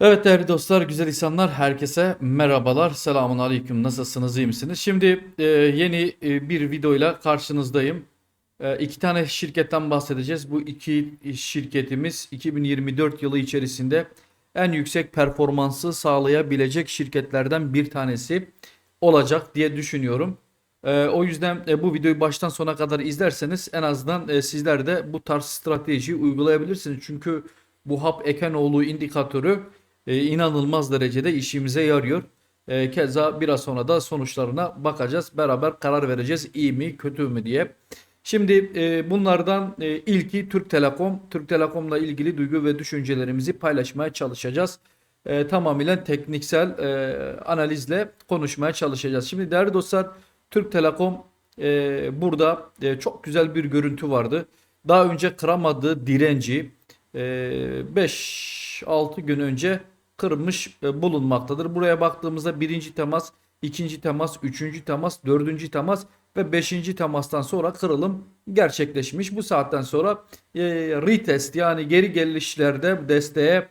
Evet değerli dostlar, güzel insanlar, herkese merhabalar. Selamun aleyküm. Nasılsınız, iyi misiniz? Şimdi e, yeni e, bir videoyla karşınızdayım. E, iki tane şirketten bahsedeceğiz. Bu iki şirketimiz 2024 yılı içerisinde en yüksek performansı sağlayabilecek şirketlerden bir tanesi olacak diye düşünüyorum. E, o yüzden e, bu videoyu baştan sona kadar izlerseniz en azından e, sizler de bu tarz stratejiyi uygulayabilirsiniz. Çünkü bu Hap Ekenoğlu indikatörü e, inanılmaz derecede işimize yarıyor. E, keza biraz sonra da sonuçlarına bakacağız. Beraber karar vereceğiz iyi mi kötü mü diye. Şimdi e, bunlardan e, ilki Türk Telekom. Türk Telekom'la ilgili duygu ve düşüncelerimizi paylaşmaya çalışacağız. E, tamamıyla tekniksel e, analizle konuşmaya çalışacağız. Şimdi değerli dostlar Türk Telekom e, burada e, çok güzel bir görüntü vardı. Daha önce kıramadığı direnci 5-6 gün önce kırmış e, bulunmaktadır. Buraya baktığımızda birinci temas, ikinci temas, üçüncü temas, dördüncü temas ve beşinci temastan sonra kırılım gerçekleşmiş. Bu saatten sonra e, retest yani geri gelişlerde desteğe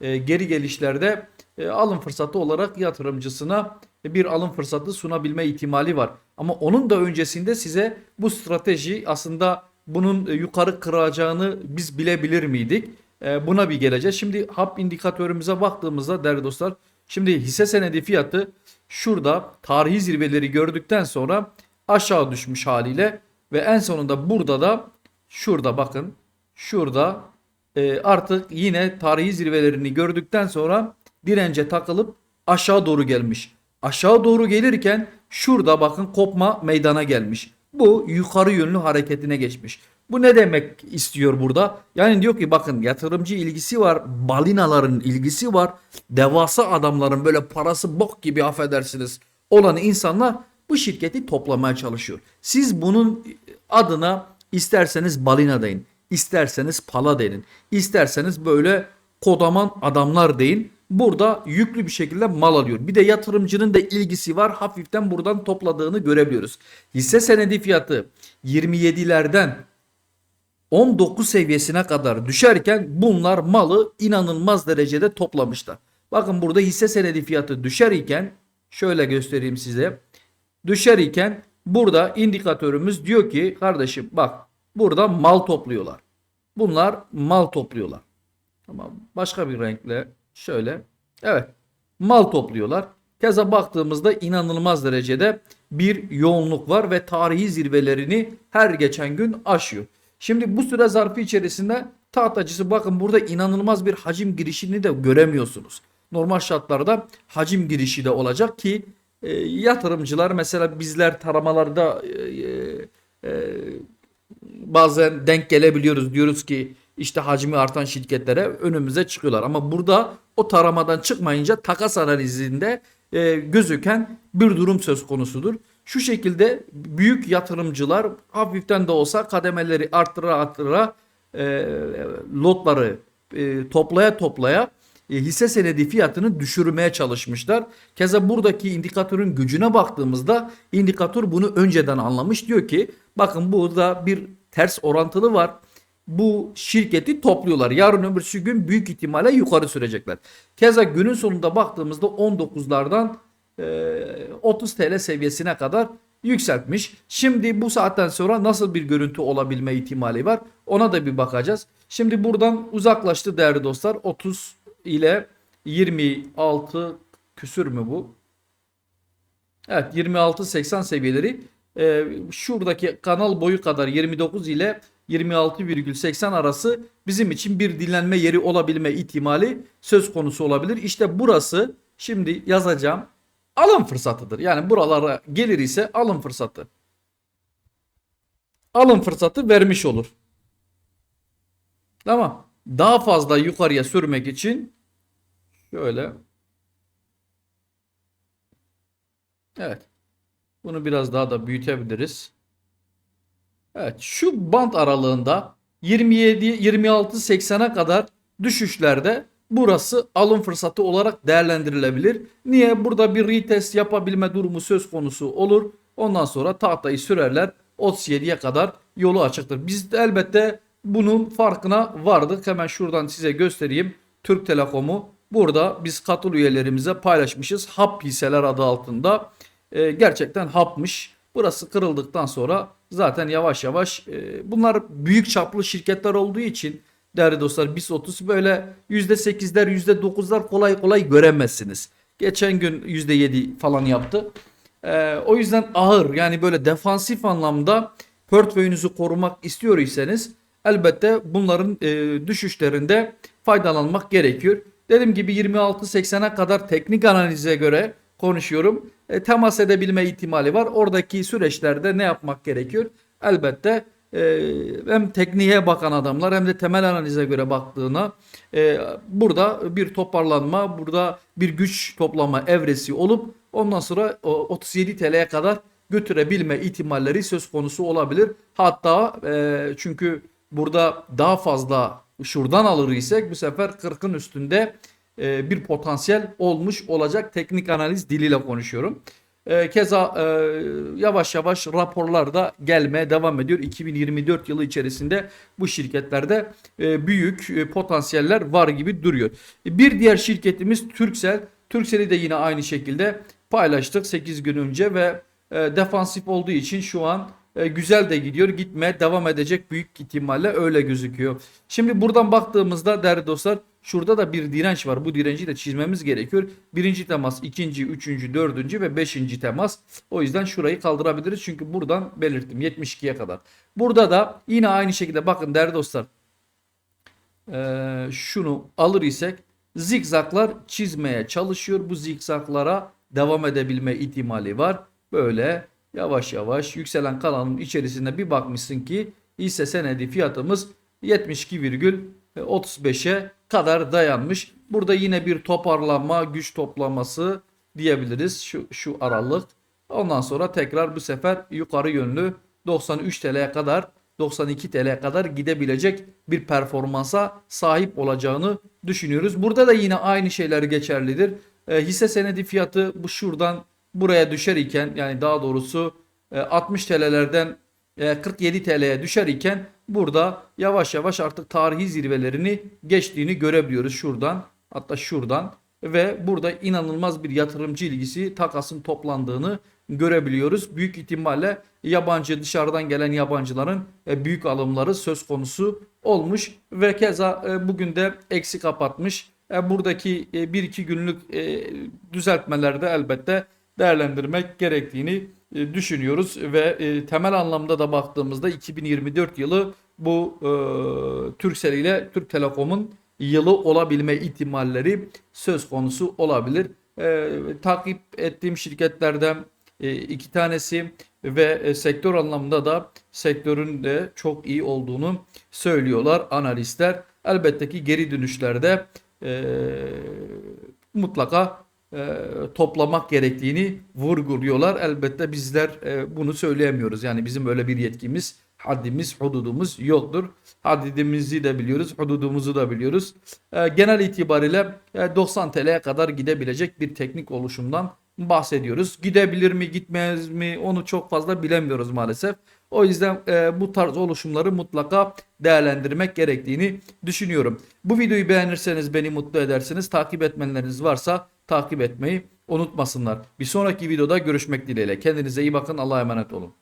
e, geri gelişlerde e, alım fırsatı olarak yatırımcısına bir alım fırsatı sunabilme ihtimali var. Ama onun da öncesinde size bu strateji aslında bunun e, yukarı kıracağını biz bilebilir miydik? E, Buna bir geleceğiz. Şimdi HAP indikatörümüze baktığımızda değerli dostlar şimdi hisse senedi fiyatı şurada tarihi zirveleri gördükten sonra aşağı düşmüş haliyle ve en sonunda burada da şurada bakın şurada e, artık yine tarihi zirvelerini gördükten sonra dirence takılıp aşağı doğru gelmiş. Aşağı doğru gelirken şurada bakın kopma meydana gelmiş. Bu yukarı yönlü hareketine geçmiş. Bu ne demek istiyor burada? Yani diyor ki bakın yatırımcı ilgisi var, balinaların ilgisi var, devasa adamların böyle parası bok gibi affedersiniz olan insanlar bu şirketi toplamaya çalışıyor. Siz bunun adına isterseniz balina deyin, isterseniz pala deyin, isterseniz böyle kodaman adamlar deyin. Burada yüklü bir şekilde mal alıyor. Bir de yatırımcının da ilgisi var. Hafiften buradan topladığını görebiliyoruz. Hisse senedi fiyatı 27'lerden 19 seviyesine kadar düşerken bunlar malı inanılmaz derecede toplamışlar. Bakın burada hisse senedi fiyatı düşer iken şöyle göstereyim size. Düşer iken burada indikatörümüz diyor ki kardeşim bak burada mal topluyorlar. Bunlar mal topluyorlar. Tamam. Başka bir renkle şöyle. Evet. Mal topluyorlar. Keza baktığımızda inanılmaz derecede bir yoğunluk var ve tarihi zirvelerini her geçen gün aşıyor. Şimdi bu süre zarfı içerisinde tahtacısı bakın burada inanılmaz bir hacim girişini de göremiyorsunuz. Normal şartlarda hacim girişi de olacak ki e, yatırımcılar mesela bizler taramalarda e, e, bazen denk gelebiliyoruz. Diyoruz ki işte hacmi artan şirketlere önümüze çıkıyorlar. Ama burada o taramadan çıkmayınca takas analizinde e, gözüken bir durum söz konusudur. Şu şekilde büyük yatırımcılar hafiften de olsa kademeleri arttıra arttıra e, lotları e, toplaya toplaya e, hisse senedi fiyatını düşürmeye çalışmışlar. Keza buradaki indikatörün gücüne baktığımızda indikatör bunu önceden anlamış. Diyor ki bakın burada bir ters orantılı var. Bu şirketi topluyorlar. Yarın öbürsü gün büyük ihtimalle yukarı sürecekler. Keza günün sonunda baktığımızda 19'lardan e, 30 TL seviyesine kadar yükseltmiş. Şimdi bu saatten sonra nasıl bir görüntü olabilme ihtimali var? Ona da bir bakacağız. Şimdi buradan uzaklaştı değerli dostlar. 30 ile 26 küsür mü bu? Evet 26-80 seviyeleri e, şuradaki kanal boyu kadar 29 ile 26,80 arası bizim için bir dinlenme yeri olabilme ihtimali söz konusu olabilir. İşte burası şimdi yazacağım alım fırsatıdır. Yani buralara gelir ise alım fırsatı. Alım fırsatı vermiş olur. Tamam. Daha fazla yukarıya sürmek için şöyle Evet. Bunu biraz daha da büyütebiliriz. Evet, şu bant aralığında 27 26 80'e kadar düşüşlerde burası alım fırsatı olarak değerlendirilebilir. Niye? Burada bir retest yapabilme durumu söz konusu olur. Ondan sonra tahtayı sürerler. 37'ye kadar yolu açıktır. Biz de elbette bunun farkına vardık. Hemen şuradan size göstereyim. Türk Telekom'u burada biz katıl üyelerimize paylaşmışız. Hap hisseler adı altında. E, gerçekten hapmış. Burası kırıldıktan sonra zaten yavaş yavaş e, bunlar büyük çaplı şirketler olduğu için değerli dostlar BIS 30 böyle %8'ler %9'lar kolay kolay göremezsiniz. Geçen gün %7 falan yaptı. Ee, o yüzden ağır yani böyle defansif anlamda portföyünüzü korumak istiyor iseniz elbette bunların e, düşüşlerinde faydalanmak gerekiyor. Dediğim gibi 26.80'e kadar teknik analize göre konuşuyorum. E, temas edebilme ihtimali var. Oradaki süreçlerde ne yapmak gerekiyor? Elbette e, hem tekniğe bakan adamlar hem de temel analize göre baktığına e, burada bir toparlanma, burada bir güç toplama evresi olup ondan sonra o 37 TL'ye kadar götürebilme ihtimalleri söz konusu olabilir. Hatta e, çünkü burada daha fazla şuradan alır isek bu sefer 40'ın üstünde e, bir potansiyel olmuş olacak teknik analiz diliyle konuşuyorum. E, keza e, yavaş yavaş raporlar da gelmeye devam ediyor. 2024 yılı içerisinde bu şirketlerde e, büyük e, potansiyeller var gibi duruyor. E, Bir diğer şirketimiz Turkcell. Turkcell'i de yine aynı şekilde paylaştık 8 gün önce ve e, defansif olduğu için şu an e, güzel de gidiyor. Gitmeye devam edecek büyük ihtimalle öyle gözüküyor. Şimdi buradan baktığımızda değerli dostlar şurada da bir direnç var. Bu direnci de çizmemiz gerekiyor. Birinci temas, ikinci, üçüncü, dördüncü ve beşinci temas. O yüzden şurayı kaldırabiliriz. Çünkü buradan belirttim 72'ye kadar. Burada da yine aynı şekilde bakın değerli dostlar. şunu alır isek zikzaklar çizmeye çalışıyor. Bu zikzaklara devam edebilme ihtimali var. Böyle yavaş yavaş yükselen kanalın içerisinde bir bakmışsın ki hisse senedi fiyatımız 72,35'e kadar dayanmış. Burada yine bir toparlanma, güç toplaması diyebiliriz şu, şu aralık. Ondan sonra tekrar bu sefer yukarı yönlü 93 TL'ye kadar 92 TL'ye kadar gidebilecek bir performansa sahip olacağını düşünüyoruz. Burada da yine aynı şeyler geçerlidir. E, hisse senedi fiyatı bu şuradan buraya düşer iken yani daha doğrusu e, 60 TL'lerden e, 47 TL'ye düşer iken burada yavaş yavaş artık tarihi zirvelerini geçtiğini görebiliyoruz şuradan hatta şuradan ve burada inanılmaz bir yatırımcı ilgisi takasın toplandığını görebiliyoruz. Büyük ihtimalle yabancı dışarıdan gelen yabancıların e, büyük alımları söz konusu olmuş ve keza e, bugün de eksi kapatmış. E, Buradaki 1-2 günlük düzeltmelerde elbette değerlendirmek gerektiğini düşünüyoruz ve e, temel anlamda da baktığımızda 2024 yılı bu e, ile Türk Telekom'un yılı olabilme ihtimalleri söz konusu olabilir. E, takip ettiğim şirketlerden e, iki tanesi ve e, sektör anlamında da sektörün de çok iyi olduğunu söylüyorlar analistler. Elbette ki geri dönüşlerde e, mutlaka e, toplamak gerektiğini vurguluyorlar. Elbette bizler e, bunu söyleyemiyoruz. Yani bizim öyle bir yetkimiz, haddimiz, hududumuz yoktur. Haddimizi de biliyoruz, hududumuzu da biliyoruz. E, genel itibariyle e, 90 TL'ye kadar gidebilecek bir teknik oluşumdan bahsediyoruz. Gidebilir mi, gitmez mi onu çok fazla bilemiyoruz maalesef. O yüzden e, bu tarz oluşumları mutlaka değerlendirmek gerektiğini düşünüyorum. Bu videoyu beğenirseniz beni mutlu edersiniz. Takip etmenleriniz varsa takip etmeyi unutmasınlar. Bir sonraki videoda görüşmek dileğiyle. Kendinize iyi bakın. Allah'a emanet olun.